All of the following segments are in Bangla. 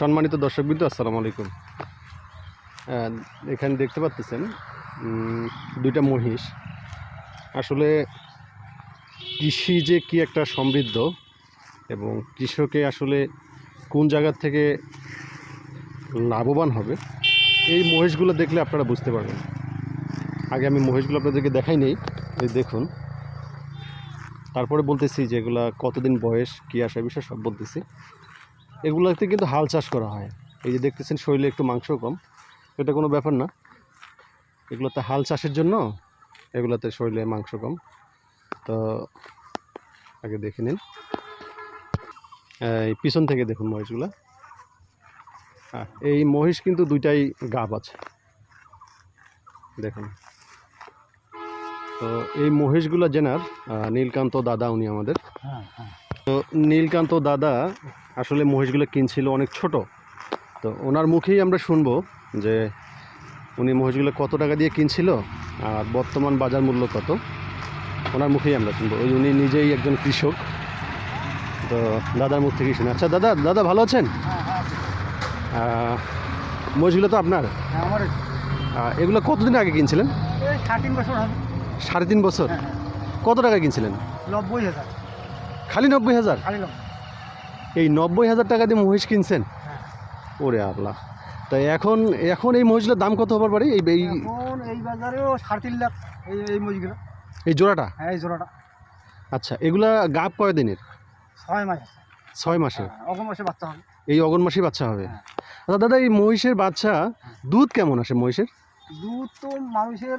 সম্মানিত দর্শকবৃন্দ, আসসালামু আলাইকুম। এখানে দেখতে পাচ্ছেন দুইটা মহিষ। আসলে কৃষি যে কি একটা সমৃদ্ধ এবং কৃষকে আসলে কোন জায়গা থেকে লাভবান হবে, এই মহিষগুলো দেখলে আপনারা বুঝতে পারবেন। আগে আমি মহিষগুলো আপনাদেরকে দেখাই নেই দেখুন। তারপরে বলতেছি যে এগুলা কতদিন বয়স, কী আসা বিষয় সব বলতেছি। এগুলাতে কিন্তু হাল চাষ করা হয়। এই যে দেখতেছেন শরীরে একটু মাংস কম, এটা কোনো ব্যাপার না। এগুলোতে হাল চাষের জন্য এগুলোতে শরীরে মাংস কম। তো আগে দেখে নিন। এই পিছন থেকে দেখুন মহিষগুলা। হ্যাঁ এই মহিষ কিন্তু দুইটাই গাব আছে। দেখুন। তো এই মহিষগুলো জেনার নীলকান্ত দাদা উনি আমাদের। হ্যাঁ হ্যাঁ। তো নীলকান্ত দাদা আসলে মহিষগুলো কিনছিল অনেক ছোট। তো ওনার মুখেই আমরা শুনব যে উনি মহিষগুলো কত টাকা দিয়ে কিনছিল আর বর্তমান বাজার মূল্য কত। ওনার মুখেই আমরা শুনব। ওই উনি নিজেই একজন কৃষক। তো দাদার মুখ থেকেই শুনে। আচ্ছা দাদা দাদা ভালো আছেন? মহিষগুলো তো আপনার? এগুলো কতদিন আগে কিনছিলেন? সাড়ে তিন বছর সাড়ে তিন বছর। হ্যাঁ। কত টাকা কিনছিলেন? নব্বই হাজার। খালি নব্বই হাজার? খালি নব্বই। এই নব্বই হাজার টাকা দিয়ে মহিষ কিনছেন? হ্যাঁ। ওরে আল্লাহ। তাই এখন এখন এই মহিষগুলোর দাম কত হবার পারে? এই এই এখন এই বাজারেও সাড়ে তিন লাখ এই এই মজগুলো এই জোড়াটা? হ্যাঁ এই জোড়াটা। আচ্ছা এগুলা গাব কয় দিনের ছয় মাস ছয় মাসে অগন মাসে বাচ্চা হবে। এই অগন মাসেই বাচ্চা হবে। হ্যাঁ। আচ্ছা দাদা এই মহিষের বাচ্চা দুধ কেমন আসে মহিষের? দুধ তো মানুষের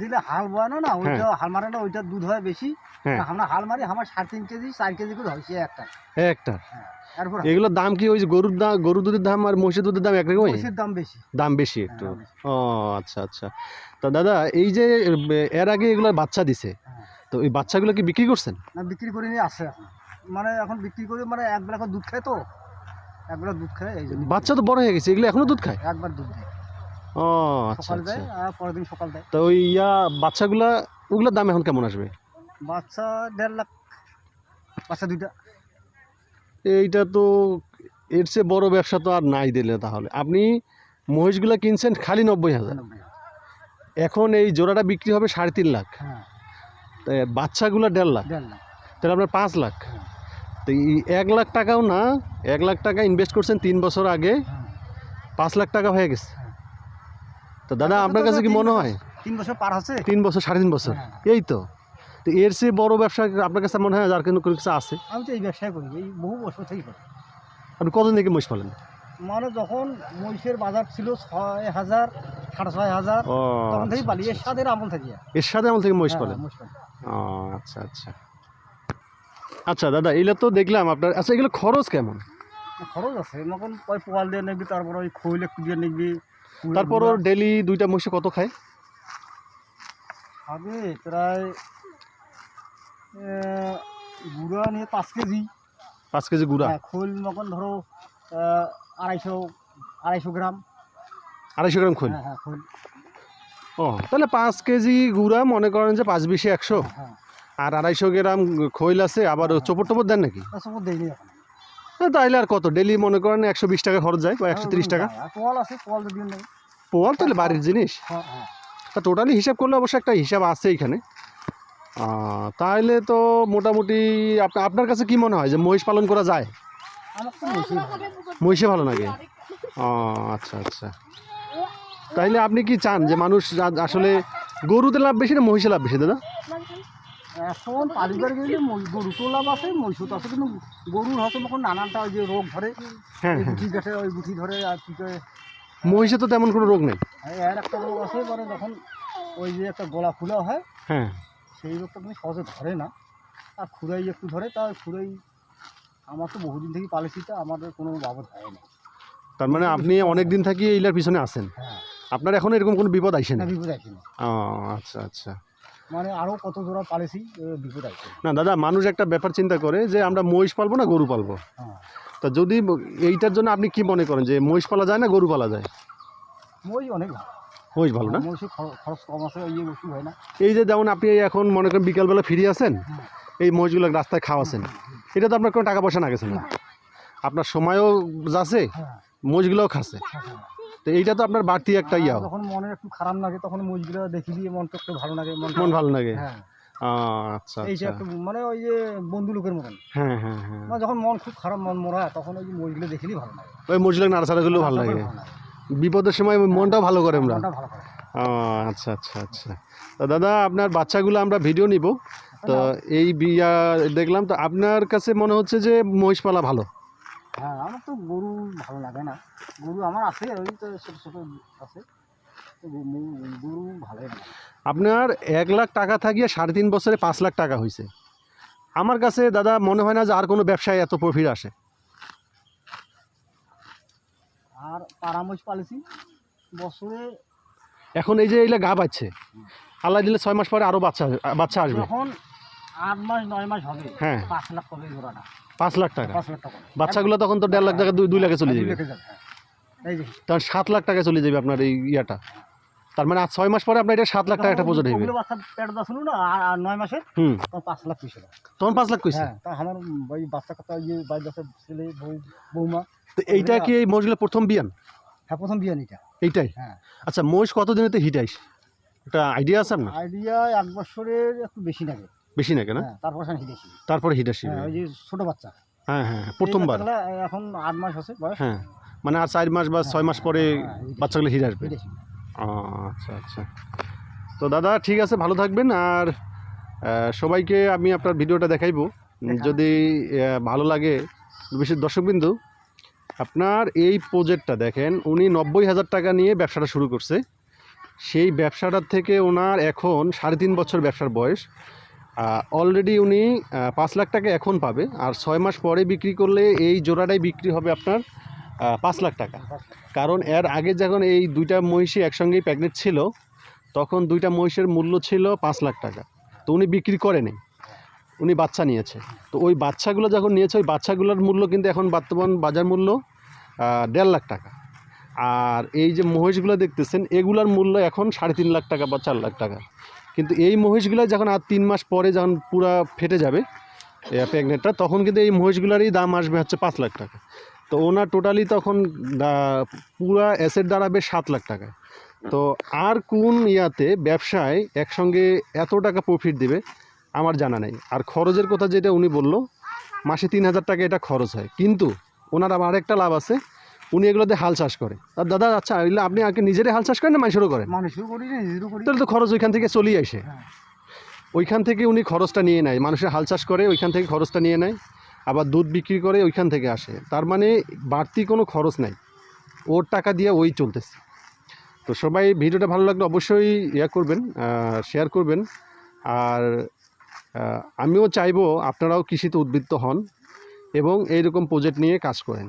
দিলে হাল বয় না ওইটা হাল মারে না ওইটা দুধ হয় বেশি। হ্যাঁ। আমরা হাল মারি আমার সাড়ে তিন কেজি চার কেজি করে হয়েছে একটা। একটা? হ্যাঁ এগুলোর দাম কি ওই যে গরুর দাম গরুর দুধের দাম আর মহিষের দুধের দাম একরকমই? মহিষের দাম বেশি। দাম বেশি একটু। হ্যাঁ, ও আচ্ছা আচ্ছা। তা দাদা এই যে এর আগে এগুলোর বাচ্চা দিছে হ্যাঁ। তো এই বাচ্চাগুলো কি বিক্রি করছেন? না বিক্রি করে নিয়ে আসছে এখন। মানে এখন বিক্রি করে মানে এক বেলা করে দুধ খায় তো। এক বেলা দুধ খায় বাচ্চা তো বড় হয়ে গেছে এগুলো এখনও দুধ খায়? একবার দুধ দেয়। ও আচ্ছা সকাল আচ্ছা। দেয় আর পরের দিন সকাল দেয়। তো ওই ইয়া বাচ্চাগুলা ওগুলোর দাম এখন কেমন আসবে? বাচ্চা দেড় লাখ বাচ্চা দুইটা। এইটা তো এর চেয়ে বড় ব্যবসা তো আর নাই দিলে তাহলে। আপনি মহিষগুলা কিনছেন খালি নব্বই হাজার। এখন এই জোড়াটা বিক্রি হবে সাড়ে তিন লাখ। হ্যাঁ। তা বাচ্চাগুলো দেড় লাখ। দেড় লাখ। তাহলে আপনার পাঁচ লাখ। হ্যাঁ। তো এই এক লাখ টাকাও না এক লাখ টাকা ইনভেস্ট করছেন তিন বছর আগে। হ্যাঁ। পাঁচ লাখ টাকা হয়ে গেছে। তো দাদা আপনার কাছে কি মনে হয়? তিন বছর পার হচ্ছে তিন বছর সাড়ে তিন বছর। হ্যাঁ। এই তো। তো এর চেয়ে বড় ব্যবসা আপনার কাছে মনে হয় আর কিন্তু কোনো কিছু আছে? আমি তো এই ব্যবসায় করি এই বহু বছর থেকে করি। আপনি কতদিন থেকে মহিষ পালেন? মানে যখন মহিষের বাজার ছিল ছয় হাজার সাড়ে ছয় হাজার তখন আচ্ছা, পালি। এর সাথে আমল থাকি এর সাথে আমল থেকে মহিষ পালেন? ও আচ্ছা আচ্ছা। আচ্ছা দাদা এগুলো তো দেখলাম আপনার আচ্ছা এগুলো খরচ কেমন? খরচ আছে মতন ওই পোয়াল দিয়ে নিবি তারপর ওই খৈল একটু দিয়ে নিবি তারপর গুঁড়া। ডেলি দুইটা মহিষে কত খায়? আগে প্রায় গুঁড়া নিয়ে পাঁচ কেজি। পাঁচ কেজি গুঁড়া? হ্যাঁ, খোল মতন ধরো আড়াইশো আড়াইশো গ্রাম। আড়াইশো গ্রাম খোল? হ্যাঁ হ্যাঁ খোল। ও তাহলে পাঁচ কেজি গুঁড়া মনে করেন যে পাঁচ বিশে একশো। আর আড়াইশো গ্রাম খৈল আছে আবার চোপড় টোপর দেন নাকি? সব দেয়নি এখন। তাইলে আর কত? ডেলি মনে করেন একশো বিশ টাকা খরচ যায় বা একশো তিরিশ টাকা। পোয়াল আছে পোয়াল দিয়ে পোয়াল তাহলে বাড়ির জিনিস? হ্যাঁ হ্যাঁ। তা টোটালি হিসাব করলে অবশ্য একটা হিসাব আছে এখানে। তাহলে তো মোটামুটি আপনা- আপনার কাছে কি মনে হয় যে মহিষ পালন করা যায়। মহিষে ভালো লাগে। ও আচ্ছা আচ্ছা। তাইলে আপনি কি চান যে মানুষ আসলে গরুতে লাভ বেশি না মহিষে লাভ বেশি দাদা? এখন পালিবার গেলে গরু তো লাভ আছে মহিষও তো আছে কিন্তু গরুর হয়তো তখন নানানটা ওই যে রোগ ধরে। হ্যাঁ ওই হ্যাঁ। গুটি কাটে ওই গুটি ধরে আর কি করে মহিষে তো তেমন কোনো রোগ নেই। এই এর একটা রোগ আছে মানে যখন ওই যে একটা গলা ফুলা হয় হ্যাঁ। সেই রোগটা তুমি সহজে ধরে না। আর খুরাই একটু ধরে তা খুরাই আমার তো বহুদিন থেকে পালিছি তো আমাদের কোনো বাবদ হয় না। তার মানে আপনি অনেক দিন থাকি এইলার পিছনে আছেন? হ্যাঁ। আপনার এখন এরকম কোনো বিপদ আইসে না? বিপদ আসে না। ও আচ্ছা আচ্ছা। মানে আরও কত জোড়া পালিছি বিপদ আসে না। দাদা মানুষ একটা ব্যাপার চিন্তা করে যে আমরা মহিষ পালবো না গরু পালবো? হ্যাঁ। তা যদি এইটার জন্য আপনি কি মনে করেন যে মহিষ পালা যায় না গরু পালা যায়? মই অনেক ভালো। মহিষ ভালো না? মহিষে খরচ কম আছে ওই ওষুধ হয় না। এই যে যেমন আপনি এখন মনে করেন বিকালবেলা ফিরে আসেন এই মহিষগুলো রাস্তায় খাওয়াছেন এটা তো আপনার কোনো টাকা পয়সা না গেছে না? আপনার সময়ও যাচ্ছে হ্যাঁ। মহিষগুলোও খাচ্ছে। হ্যাঁ, হ্যাঁ। এইটা তো আপনার বাড়তি একটা ইয়া। আর যখন মনে একটু খারাপ লাগে তখন মুজগুলো দেখি দিয়ে মনটা একটু ভালো লাগে মন মন ভালো লাগে। হ্যাঁ। আচ্ছা এইটা আচ্ছা। একটু মানে ওই যে বন্ধু লোকের মতন। হ্যাঁ হ্যাঁ হ্যাঁ। মানে যখন মন খুব খারাপ মন মরা তখন ওই যে মহিগুলো দেখলেই ভালো লাগে। ওই মহিষগুলো নাড়াচাড়াগুলো ভালো লাগে। ভালো লাগে। বিপদের সময় মনটাও ভালো করে আমরা। ও আচ্ছা আচ্ছা আচ্ছা। তো দাদা আপনার বাচ্চাগুলো আমরা ভিডিও নিব। তো এই বিয়া দেখলাম তো আপনার কাছে মনে হচ্ছে যে মহিষপালা ভালো? হ্যাঁ আমার তো গরু ভালো লাগে না। গরু আমার আছে ওই তো ছোটো ছোটো আছে। গরু ভালোই লাগে। আপনার এক লাখ টাকা থাকিয়ে সাড়ে তিন বছরে পাঁচ লাখ টাকা হয়েছে আমার কাছে দাদা মনে হয় না যে আর কোনো ব্যবসায় এত প্রফিট আসে। আর পাড়ামোষ পালিছি বছরে এখন এই যে এইগুলো গা পাচ্ছে আল্লাহ দিলে ছয় মাস পরে আরও বাচ্চা বাচ্চা আসবে। এখন আট মাস নয় মাস হবে হ্যাঁ। পাঁচ লাখ পাবে জোড়াটা পাঁচ লাখ টাকা। পাঁচ লাখ টাকা। বাচ্চাগুলো তখন তো দেড় লাখ টাকা দুই দুই লাখে চলে যাবে। তখন সাত লাখ টাকা চলে যাবে আপনার এই ইয়াটা। তার মানে আর ছয় মাস পরে আপনার এটা সাত লাখ টাকা একটা না আর- নয় হুম। তখন পাঁচ লাখ তখন পাঁচ লাখ কইছে হ্যাঁ তা আমার ওই বাচ্চা কথা ইয়ে বাচ্চা ছেলে বৌমা তো এইটা কি এই মহিষগুলো প্রথম বিয়ান? হ্যাঁ প্রথম বিয়ানিটা এইটাই? হ্যাঁ। আচ্ছা মহিষ কতদিনেতে হিট আইস একটা আইডিয়া আছে আপনার? আইডিয়া এক বছরের একটু বেশি লাগে। বেশি নাকি না? হ্যাঁ তারপর আমি হিটেছি তারপরে হিট হ্যাঁ ওই যে ছোটো বাচ্চা। হ্যাঁ হ্যাঁ হ্যাঁ, প্রথমবার। এখন আট মাস আছে বয়স। হ্যাঁ মানে আর চার মাস বা ছয় মাস পরে বাচ্চাগুলো হিট আসবে। আচ্ছা আচ্ছা। তো দাদা ঠিক আছে ভালো থাকবেন। আর সবাইকে আমি আপনার ভিডিওটা দেখাইবো। যদি ভালো লাগে বিশেষ দর্শকবিন্দু আপনার এই প্রজেক্টটা দেখেন উনি নব্বই হাজার টাকা নিয়ে ব্যবসাটা শুরু করছে। সেই ব্যবসাটার থেকে ওনার এখন সাড়ে তিন বছর ব্যবসার বয়স। অলরেডি উনি পাঁচ লাখ টাকা এখন পাবে, আর ছয় মাস পরে বিক্রি করলে এই জোড়াটাই বিক্রি হবে আপনার পাঁচ লাখ টাকা। কারণ এর আগে যখন এই দুইটা মহিষী একসঙ্গেই প্রেগনেন্ট ছিল, তখন দুইটা মহিষের মূল্য ছিল পাঁচ লাখ টাকা। তো উনি বিক্রি করেনি উনি বাচ্চা নিয়েছে। তো ওই বাচ্চাগুলো যখন নিয়েছে, ওই বাচ্চাগুলোর মূল্য কিন্তু এখন বর্তমান বাজার মূল্য দেড় লাখ টাকা। আর এই যে মহিষগুলো দেখতেছেন, এগুলার মূল্য এখন সাড়ে তিন লাখ টাকা বা চার লাখ টাকা। কিন্তু এই মহিষগুলো যখন আর তিন মাস পরে যখন পুরা ফেটে যাবে প্রেগনেন্টটা তখন কিন্তু এই মহিষগুলোরই দাম আসবে হচ্ছে পাঁচ লাখ টাকা। তো ওনার টোটালি তখন পুরা অ্যাসেট দাঁড়াবে সাত লাখ টাকা। তো আর কোন ইয়াতে ব্যবসায় একসঙ্গে এত টাকা প্রফিট দিবে, আমার জানা নেই। আর খরচের কথা যেটা উনি বলল, মাসে তিন হাজার টাকা এটা খরচ হয়। কিন্তু ওনার আবার আরেকটা লাভ আছে উনি এগুলোতে হাল চাষ করে। আর দাদা আচ্ছা এগুলো আপনি আগে নিজেরাই হাল চাষ করেন না মানুষেরও করেন? মানুষও করি না নিজেরও করি। তাহলে তো খরচ ওইখান থেকে চলেই আসে। হ্যাঁ। ওইখান থেকে উনি খরচটা নিয়ে নেয়। মানুষের হাল চাষ করে ওইখান থেকে খরচটা নিয়ে নেয়। আবার দুধ বিক্রি করে ওইখান থেকে আসে। তার মানে বাড়তি কোনো খরচ নাই। ওর টাকা দিয়ে ওই চলতেছে। তো সবাই ভিডিওটা ভালো লাগলে অবশ্যই ইয়া করবেন শেয়ার করবেন। আর আমিও চাইব আপনারাও কৃষিতে উদ্বৃত্ত হন এবং এইরকম প্রজেক্ট নিয়ে কাজ করেন।